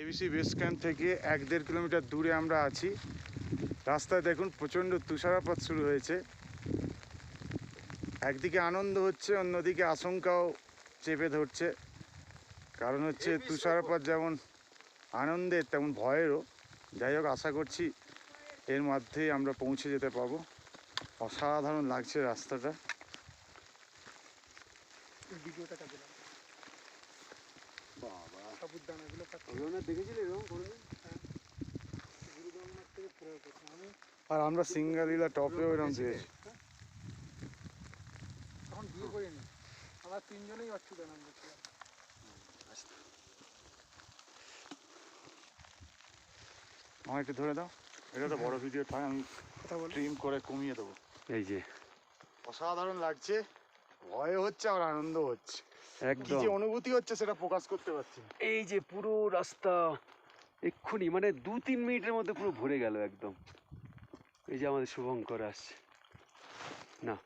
ABC base camp থেকে এক দেড় কিলোমিটার দূরে আমরা আছি। রাস্তায় দেখুন প্রচণ্ড তুষারপাত শুরু হয়েছে। একদিকে আনন্দ হচ্ছে অন্যদিকে আশঙ্কাও চেপে ধরছে। কারণ হচ্ছে তুষারপাত যেমন আনন্দের তেমন ভয়েরও। যাই হোক আশা করছি এর মধ্যেই আমরা পৌঁছে যেতে পারব অসাধারণ লাগছে রাস্তাটা। ভিডিওটা লাগবে বাবা দেখেছিলি এরকম থেকে আমি। আর আমরা সিঙ্গালীলা টপেও এরকম পেয়েছি। তখন বিয়ে করিনি। আমরা তিনজনেই অচ্ছুত আমার একটু ধরে দাও। এটা তো বড় ভিডিও হয় আমি কথা বলি। ট্রিম করে কমিয়ে দেবো। এই যে। অসাধারণ লাগছে। ভয় হচ্ছে আর আনন্দ হচ্ছে। একদম যে অনুভূতি হচ্ছে সেটা প্রকাশ করতে পারছি এই যে পুরো রাস্তা এক্ষুনি মানে দু তিন মিনিটের মধ্যে পুরো ভরে গেল একদম। এই যে আমাদের শুভঙ্কর আসছে। না।